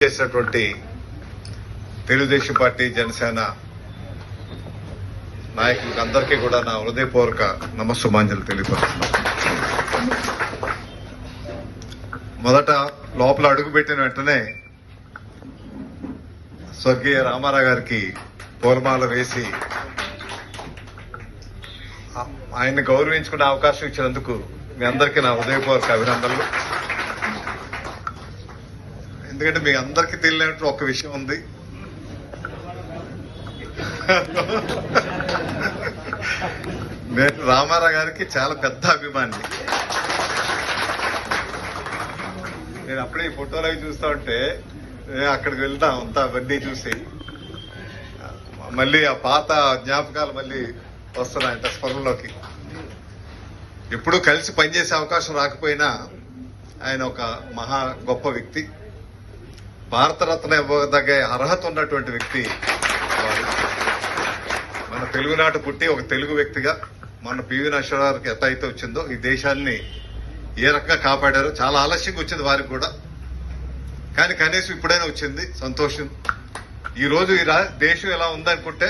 చేసినటువంటి తెలుగుదేశం పార్టీ జనసేన నాయకులకు అందరికీ కూడా నా హృదయపూర్వక నమస్సుమాంజలు తెలియపరుస్తున్నాను. మొదట లోపల అడుగుపెట్టిన వెంటనే స్వర్గీయ రామారావు గారికి పూలమాల వేసి ఆయన్ని గౌరవించుకునే అవకాశం ఇచ్చినందుకు మీ అందరికీ నా హృదయపూర్వక అభినందనలు. ఎందుకంటే మీ అందరికీ తెలియనట్టు ఒక విషయం ఉంది. నేను రామారావు గారికి చాలా పెద్ద అభిమాని. నేను అప్పుడే ఈ ఫోటోలు అవి చూస్తా ఉంటే నేను అక్కడికి వెళ్తా అంతా అవన్నీ చూసి. మళ్ళీ ఆ పాత జ్ఞాపకాలు మళ్ళీ వస్తున్నాయంట స్పృహలోకి ఎప్పుడూ కలిసి పనిచేసే అవకాశం రాకపోయినా ఆయన ఒక మహా గొప్ప వ్యక్తి. భారతరత్న ఇవ్వదగ్గ అర్హత ఉన్నటువంటి వ్యక్తి వారు మన తెలుగునాట పుట్టి ఒక తెలుగు వ్యక్తిగా మన పివి నరసింహారావుకి ఎంత అయితే వచ్చిందో ఈ దేశాన్ని ఏ రకంగా కాపాడారో చాలా ఆలస్యంగా వచ్చింది వారికి కూడా. కానీ కనీసం ఇప్పుడైనా వచ్చింది సంతోషం. ఈరోజు ఈ దేశం ఎలా ఉందనుకుంటే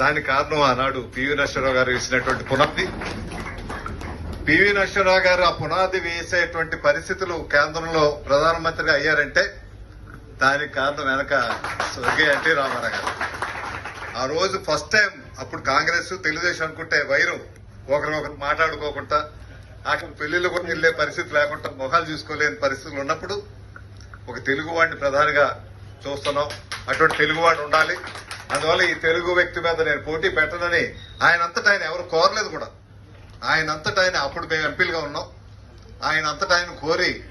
దానికి కారణం ఆనాడు పివి నరసింహరావు గారు వేసినటువంటి పునాది. పివి నరసింహరావు గారు ఆ పునాది వేసేటువంటి పరిస్థితులు కేంద్రంలో ప్రధానమంత్రిగా అయ్యారంటే దానికి కారణం వెనక స్వర్గీయ ఎన్టీ రామారావు గారు. ఆ రోజు ఫస్ట్ టైం అప్పుడు కాంగ్రెస్ తెలుగుదేశం అనుకుంటే వైరం. ఒకరినొకరు మాట్లాడుకోకుండా అక్కడ పెళ్ళిళ్ళు కూడా వెళ్ళే పరిస్థితి లేకుండా మొహాలు చూసుకోలేని పరిస్థితులు ఉన్నప్పుడు ఒక తెలుగు వాడిని ప్రధానిగా చూస్తున్నాం. అటువంటి తెలుగువాడు ఉండాలి. అందువల్ల ఈ తెలుగు వ్యక్తి మీద నేను పోటీ పెట్టనని ఆయన అంతటా ఆయన ఎవరు కోరలేదు కూడా. ఆయన అంతటా ఆయన అప్పుడు మేము ఎంపీలుగా ఉన్నాం. ఆయన అంతటా ఆయన కోరి